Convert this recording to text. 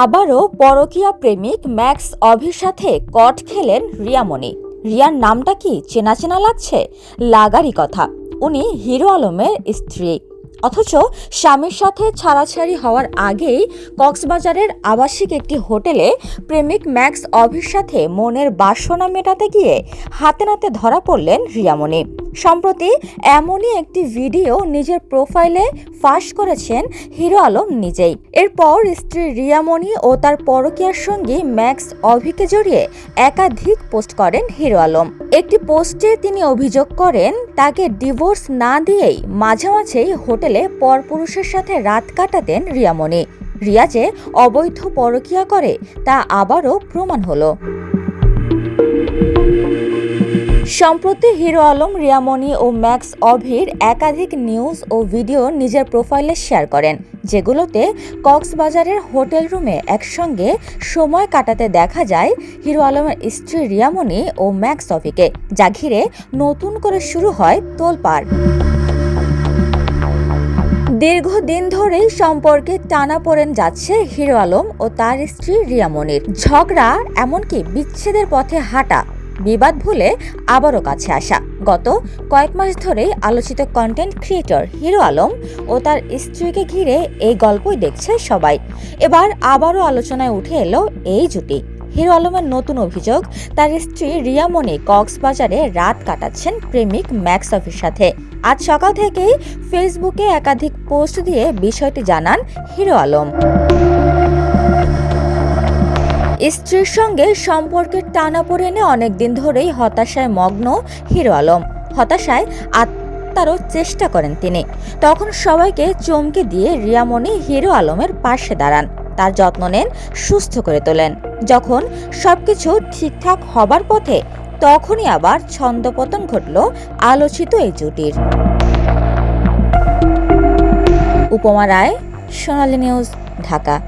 আবারও পরকীয়া প্রেমিক ম্যাক্স অভির সাথে কট খেলেন রিয়ামণি। রিয়ার নামটা কি চেনা চেনা লাগছে? লাগারই কথা। উনি হিরো আলমের স্ত্রী। অথচ স্বামীর সাথে ছাড়াছাড়ি হওয়ার আগেই কক্সবাজারের আবাসিক একটি হোটেলে প্রেমিক ম্যাক্স অভির সাথে মনের বাসনা মেটাতে গিয়ে হাতে নাতে ধরা পড়লেন রিয়ামণি। সম্প্রতি এমনই একটি ভিডিও নিজের প্রোফাইলে ফাঁস করেছেন হিরো আলম নিজেই। এরপর স্ত্রী রিয়ামণি ও তার পরকীয়ার সঙ্গী ম্যাক্স অভিকে জড়িয়ে একাধিক পোস্ট করেন হিরো আলম। একটি পোস্টে তিনি অভিযোগ করেন, তাকে ডিভোর্স না দিয়েই মাঝামাঝেই হোটেলে পরপুরুষের সাথে রাত কাটাতেন রিয়ামণি রিয়া যে অবৈধ পরকীয়া করে, তা আবারও প্রমাণ হলো। সম্প্রতি হিরো আলম রিয়ামণি ও ম্যাক্স অভির একাধিক নিউজ ও ভিডিও নিজের প্রোফাইলে শেয়ার করেন, যেগুলোতে কক্সবাজারের হোটেল রুমে একসঙ্গে সময় কাটাতে দেখা যায় হিরো আলমের স্ত্রী রিয়ামণি ও ম্যাক্স অভিকে, যা ঘিরে নতুন করে শুরু হয় তোলপাড়। দীর্ঘদিন ধরেই সম্পর্কে টানা পড়েন যাচ্ছে হিরো আলম ও তার স্ত্রী রিয়ামণির ঝগড়া, এমনকি বিচ্ছেদের পথে হাঁটা বিবাদ ভুলে আবারও কাছে আসা। গত কয়েক মাস ধরেই আলোচিত কন্টেন্ট ক্রিয়েটর হিরো আলম ও তার স্ত্রীকে ঘিরে এই গল্পই দেখছে সবাই। এবার আবারও আলোচনায় উঠে এলো এই জুটি। হিরো আলমের নতুন অভিযোগ, তার স্ত্রী রিয়ামণি কক্সবাজারে রাত কাটাচ্ছেন প্রেমিক ম্যাক্স অফির সাথে। আজ সকাল থেকেই ফেসবুকে একাধিক পোস্ট দিয়ে বিষয়টি জানান হিরো আলম। স্ত্রীর সঙ্গে সম্পর্কের টানাপোড়েনে অনেকদিন ধরেই হতাশায় মগ্ন হিরো আলম। হতাশায় আত্মারও চেষ্টা করেন তিনি। তখন সবাইকে চমকে দিয়ে রিয়ামণি হিরো আলমের পাশে দাঁড়ান। তার যত্ন নেন, সুস্থ করে তোলেন। যখন সবকিছু ঠিকঠাক হবার পথে, তখনই আবার ছন্দপতন ঘটল আলোচিত এই জুটির। উপমা রায়, সোনালী নিউজ, ঢাকা।